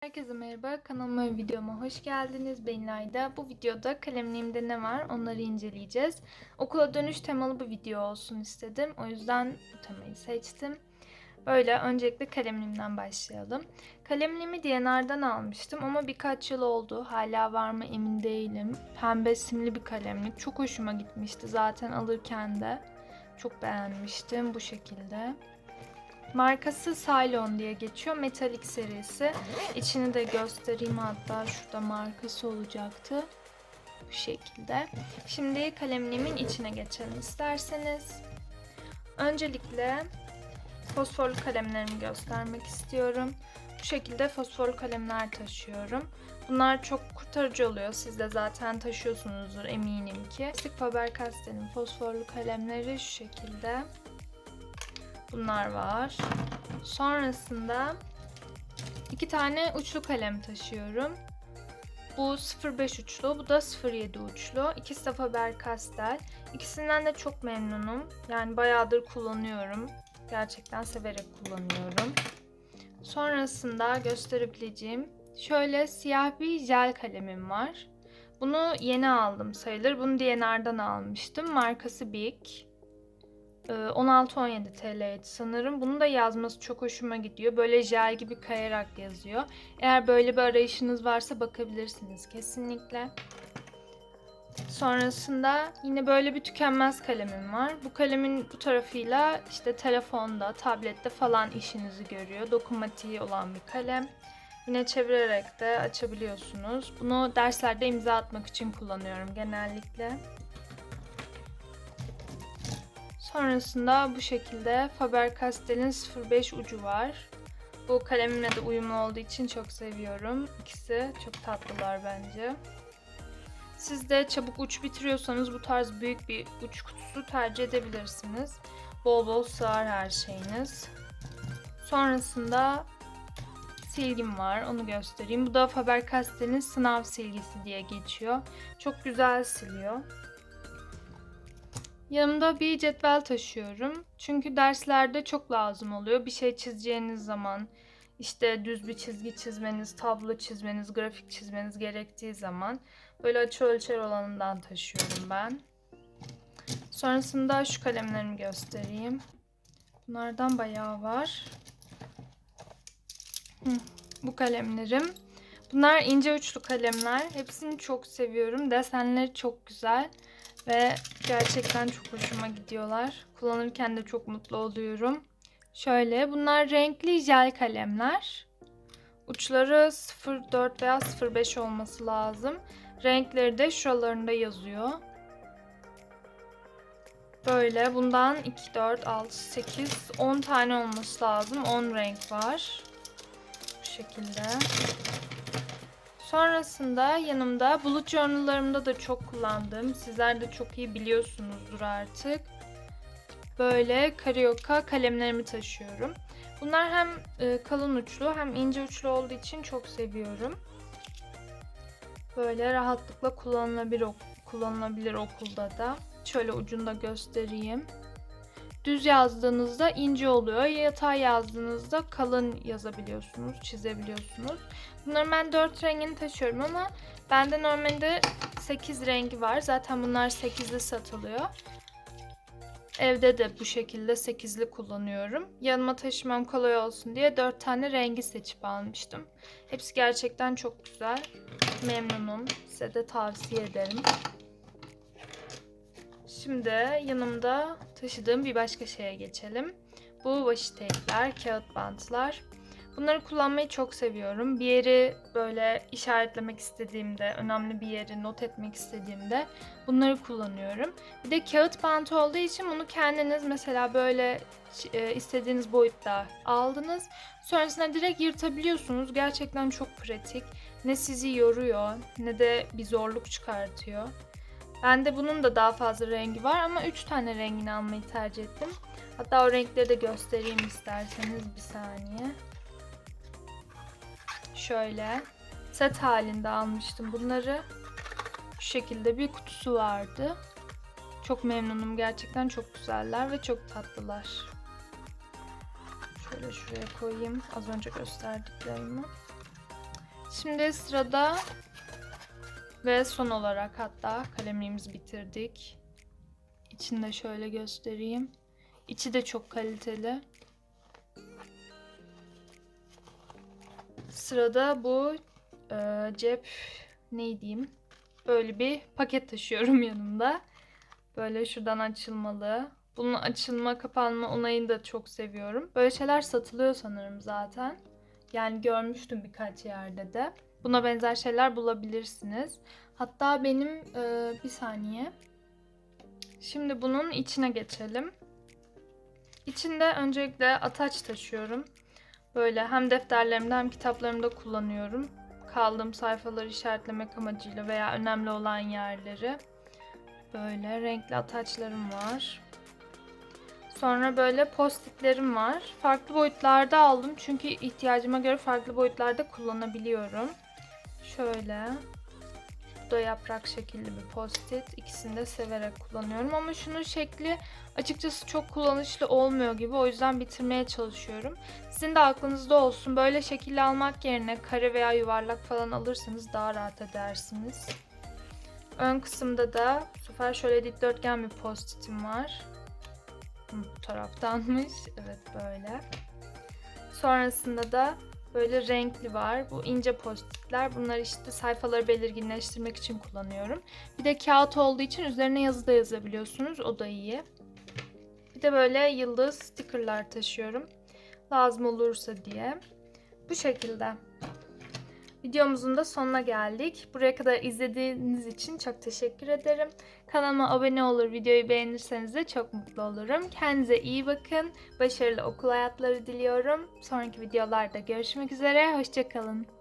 Herkese merhaba, kanalıma ve videoma hoş geldiniz. Ben İlayda. Bu videoda kalemliğimde ne var onları inceleyeceğiz. Okula dönüş temalı bir video olsun istedim. O yüzden bu temayı seçtim. Böyle öncelikle kalemliğimden başlayalım. Kalemliğimi DNR'dan almıştım ama birkaç yıl oldu. Hala var mı emin değilim. Pembe simli bir kalemlik. Çok hoşuma gitmişti zaten alırken de. Çok beğenmiştim bu şekilde. Markası Cylon diye geçiyor. Metalik serisi. İçini de göstereyim hatta şurada markası olacaktı. Bu şekilde. Şimdi kalemliğimin içine geçelim isterseniz. Öncelikle fosforlu kalemlerimi göstermek istiyorum. Bu şekilde fosforlu kalemler taşıyorum. Bunlar çok kurtarıcı oluyor. Siz de zaten taşıyorsunuzdur eminim ki. Stick Faber-Castell'in fosforlu kalemleri şu şekilde. Bunlar var. Sonrasında iki tane uçlu kalem taşıyorum. Bu 05 uçlu, bu da 07 uçlu. İkisi de Faber-Castell. İkisinden de çok memnunum. Yani bayağıdır kullanıyorum. Gerçekten severek kullanıyorum. Sonrasında gösterebileceğim şöyle siyah bir jel kalemim var. Bunu yeni aldım sayılır. Bunu DNR'dan almıştım. Markası Big. Ee, 16-17 TL'ydi sanırım. Bunun da yazması çok hoşuma gidiyor. Böyle jel gibi kayarak yazıyor. Eğer böyle bir arayışınız varsa bakabilirsiniz kesinlikle. Sonrasında yine böyle bir tükenmez kalemim var. Bu kalemin bu tarafıyla işte telefonda, tablette falan işinizi görüyor. Dokunmatiği olan bir kalem. Yine çevirerek de açabiliyorsunuz. Bunu derslerde imza atmak için kullanıyorum genellikle. Sonrasında bu şekilde Faber-Castell'in 05 ucu var. Bu kalemimle de uyumlu olduğu için çok seviyorum. İkisi çok tatlılar bence. Siz de çabuk uç bitiriyorsanız bu tarz büyük bir uç kutusu tercih edebilirsiniz. Bol bol sığar her şeyiniz. Sonrasında silgim var. Onu göstereyim. Bu da Faber-Castell'in sınav silgisi diye geçiyor. Çok güzel siliyor. Yanımda bir cetvel taşıyorum. Çünkü derslerde çok lazım oluyor. Bir şey çizeceğiniz zaman, işte düz bir çizgi çizmeniz, tablo çizmeniz, grafik çizmeniz gerektiği zaman böyle açı ölçer olanından taşıyorum ben. Sonrasında şu kalemlerimi göstereyim. Bunlardan bayağı var. Bu kalemlerim. Bunlar ince uçlu kalemler. Hepsini çok seviyorum. Desenleri çok güzel. Ve gerçekten çok hoşuma gidiyorlar. Kullanırken de çok mutlu oluyorum. Şöyle bunlar renkli jel kalemler. Uçları 04 veya 05 olması lazım. Renkleri de şuralarında yazıyor. Böyle bundan 2, 4, 6, 8, 10 tane olması lazım. 10 renk var. Bu şekilde. Sonrasında yanımda bulut journallarımda da çok kullandığım, sizler de çok iyi biliyorsunuzdur artık. Böyle Carioca kalemlerimi taşıyorum. Bunlar hem e, kalın uçlu hem ince uçlu olduğu için çok seviyorum. Böyle rahatlıkla kullanılabilir, kullanılabilir okulda da. Şöyle ucunda göstereyim. Düz yazdığınızda ince oluyor. Yatay yazdığınızda kalın yazabiliyorsunuz, çizebiliyorsunuz. Bunların ben 4 rengini taşıyorum ama bende normalde 8 rengi var. Zaten bunlar 8'li satılıyor. Evde de bu şekilde 8'li kullanıyorum. Yanıma taşımam kolay olsun diye 4 tane rengi seçip almıştım. Hepsi gerçekten çok güzel. Memnunum. Size de tavsiye ederim. Şimdi yanımda taşıdığım bir başka şeye geçelim. Bu washi tape'ler, kağıt bantlar. Bunları kullanmayı çok seviyorum. Bir yeri böyle işaretlemek istediğimde, önemli bir yeri not etmek istediğimde bunları kullanıyorum. Bir de kağıt bantı olduğu için bunu kendiniz mesela böyle e, istediğiniz boyutta aldınız. Sonrasında direkt yırtabiliyorsunuz. Gerçekten çok pratik. Ne sizi yoruyor ne de bir zorluk çıkartıyor. Bende bunun da daha fazla rengi var ama 3 tane rengini almayı tercih ettim. Hatta o renkleri de göstereyim isterseniz bir saniye. Şöyle set halinde almıştım bunları. Şu şekilde bir kutusu vardı. Çok memnunum gerçekten çok güzeller ve çok tatlılar. Şöyle şuraya koyayım az önce gösterdiklerimi. Şimdi sırada ve son olarak hatta kalemliğimizi bitirdik. İçini de şöyle göstereyim. İçi de çok kaliteli. Sırada bu e, cep ne diyeyim? Böyle bir paket taşıyorum yanımda. Böyle şuradan açılmalı. Bunun açılma kapanma onayını da çok seviyorum. Böyle şeyler satılıyor sanırım zaten. Yani görmüştüm birkaç yerde de. Buna benzer şeyler bulabilirsiniz. Hatta benim e, bir saniye. Şimdi bunun içine geçelim. İçinde öncelikle ataç taşıyorum. Böyle hem defterlerimde hem kitaplarımda kullanıyorum. Kaldığım sayfaları işaretlemek amacıyla veya önemli olan yerleri. Böyle renkli ataçlarım var. Sonra böyle postitlerim var. Farklı boyutlarda aldım çünkü ihtiyacıma göre farklı boyutlarda kullanabiliyorum. Şöyle. Bu da yaprak şekilli bir postit. İkisini de severek kullanıyorum ama şunun şekli açıkçası çok kullanışlı olmuyor gibi. O yüzden bitirmeye çalışıyorum. Sizin de aklınızda olsun. Böyle şekilli almak yerine kare veya yuvarlak falan alırsanız daha rahat edersiniz. Ön kısımda da bu sefer şöyle dikdörtgen bir postitim var. Bu taraftanmış. Evet böyle. Sonrasında da böyle renkli var. Bu ince postitler. Bunlar işte sayfaları belirginleştirmek için kullanıyorum. Bir de kağıt olduğu için üzerine yazı da yazabiliyorsunuz. O da iyi. Bir de böyle yıldız stickerlar taşıyorum. Lazım olursa diye. Bu şekilde. Videomuzun da sonuna geldik. Buraya kadar izlediğiniz için çok teşekkür ederim. Kanalıma abone olur, videoyu beğenirseniz de çok mutlu olurum. Kendinize iyi bakın. Başarılı okul hayatları diliyorum. Sonraki videolarda görüşmek üzere. Hoşçakalın.